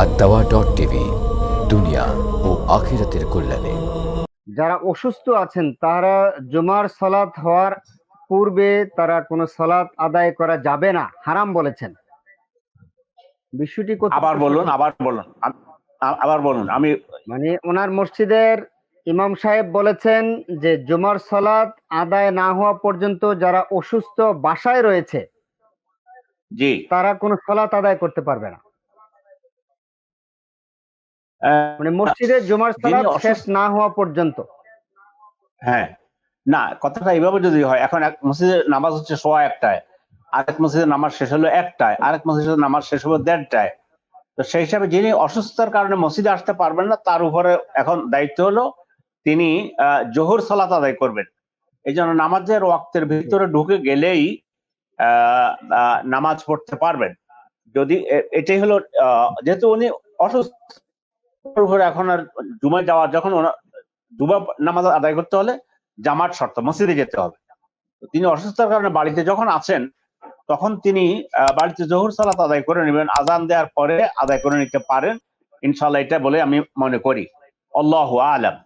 R dot TV দুনিয়া ও আখিরাতের কল্যাণে। যারা অসুস্থ আছেন তারা জুমার সলাৎ হওয়ার পূর্বে তারা কোনো সলাৎ আদায় করা যাবে না হারাম বলেছেন। বিষয়টি আবার বলুন আবার বলুন আবার বলুন আমি মানে ওনার মসজিদের ইমাম সাহেব বলেছেন যে জুমার সলাৎ আদায় না হওয়া পর্যন্ত যারা অসুস্থ বাসায় রয়েছে জি। তারা কোনো সলাৎ আদায় করতে পারবে না। মানে মসজিদে জুমার অসুস্থ- শেষ না হওয়া পর্যন্ত। হ্যাঁ না কথাটা এইভাবে যদি হয় এখন এক মসজিদের নামাজ হচ্ছে সোয়া একটায় আরেক মসজিদের নামাজ শেষ হলো একটায় আরেক মসজিদের নামাজ শেষ হলো দেড়টায়। তো সেই হিসাবে যিনি অসুস্থতার কারণে মসজিদে আসতে পারবেন না তার উপরে এখন দায়িত্ব হলো তিনি জোহর সালাত আদায় করবেন। এই জন্য নামাজের ওয়াক্তের ভিতরে ঢুকে গেলেই নামাজ পড়তে পারবেন। যদি এটাই হলো আহ, যেহেতু উনি অসুস্থ এখন আর জুমায় যাওয়ার, যখন দুবা নামাজ আদায় করতে হলে জামাত শর্ত, মসজিদে যেতে হবে। তিনি অসুস্থতার কারণে বাড়িতে যখন আছেন, তখন তিনি বাড়িতে জহুর সালাত আদায় করে নেবেন, আজান দেওয়ার পরে আদায় করে নিতে পারেন। ইনশাল্লাহ এটা বলে আমি মনে করি। আল্লাহ আলম।